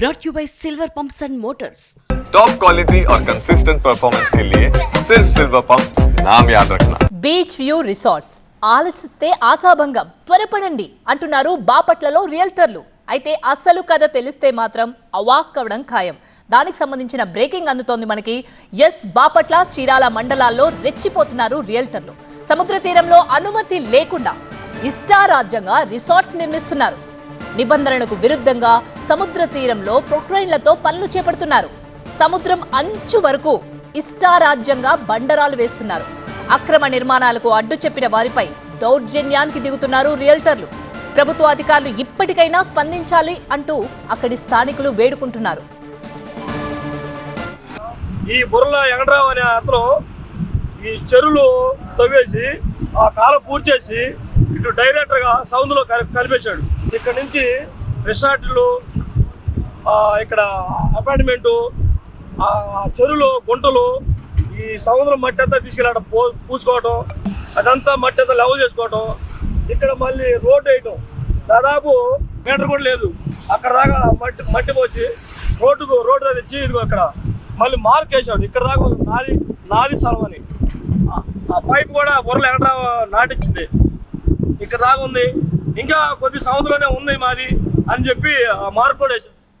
brought you by Silver Pumps and Motors. Top quality और consistent performance के लिए सिर्फ सिल्वर पंप नाम याद रखना బీచ్ వ్యూ రిసార్ట్స్ ఆలోచిస్తే ఆశాభంగం త్వరపడండి అంటున్నారు బాపట్లలో రియల్టర్లు అయితే అసలు కథ తెలిస్తే మాత్రం అవాక్ అవ్వడం ఖాయం దానికి సంబంధించిన బ్రేకింగ్ అందుతోంది మనకి ఎస్ బాపట్ల చీరాల మండలాల్లో రెచ్చిపోతున్నారు రియల్టర్లు సముద్ర తీరంలో అనుమతి లేకుండా ఇష్టారాజ్యంగా రిసార్ట్స్ నిర్మిస్తున్నారు నిబంధనలకు విరుద్ధంగా సముద్ర తీరంలో ప్రొక్రైన్లతో పనులు చేపడుతున్నారు. సముద్రం అంచు వరకు ఇష్టారాజ్యంగా బండరాలు వేస్తున్నారు. అక్రమ నిర్మాణాలకు అడ్డు చెప్పిన వారిపై దౌర్జన్యానికి దిగుతున్నారు రియల్టర్లు. ప్రభుత్వ అధికారులు ఇప్పటికైనా స్పందించాలి అంటూ అక్కడి స్థానికులు వేడుకుంటున్నారు. ఈ బుర్రల వెంకటరావు అనే అతను ఈ చెరువులు తవ్వేసి ఆ కాలం పూర్తి చేసి ఇటు డైరెక్టర్గా సౌండ్లో కనిపించాడు. ఇక్కడ నుంచి రిసార్ట్లు ఇక్కడ అపార్ట్మెంటు చెరువులు గుంటలు ఈ సముద్రం మట్టి అంతా తీసుకెళ్ళడం. పో పూసుకోవటం అదంతా మట్టి అంతా లెవెల్ చేసుకోవటం ఇక్కడ మళ్ళీ రోడ్ వేయటం. దాదాపు మీటర్ కూడా లేదు. అక్కడ దాకా మట్టి మట్టి పోసి రోడ్డుకు రోడ్డు తెచ్చి ఇదిగో అక్కడ మళ్ళీ మార్క్ వేసాడు ఇక్కడ దాకా నాది నాది స్థలం అని. ఆ- ఆ పైప్ కూడా బుర్రలు ఎక్కడ నాటించింది. ఇక్కడ దాకా ఉంది ఇంకా కొద్ది సముద్రంలోనే ఉంది మాది అని చెప్పి ఆ మార్క్ కూడా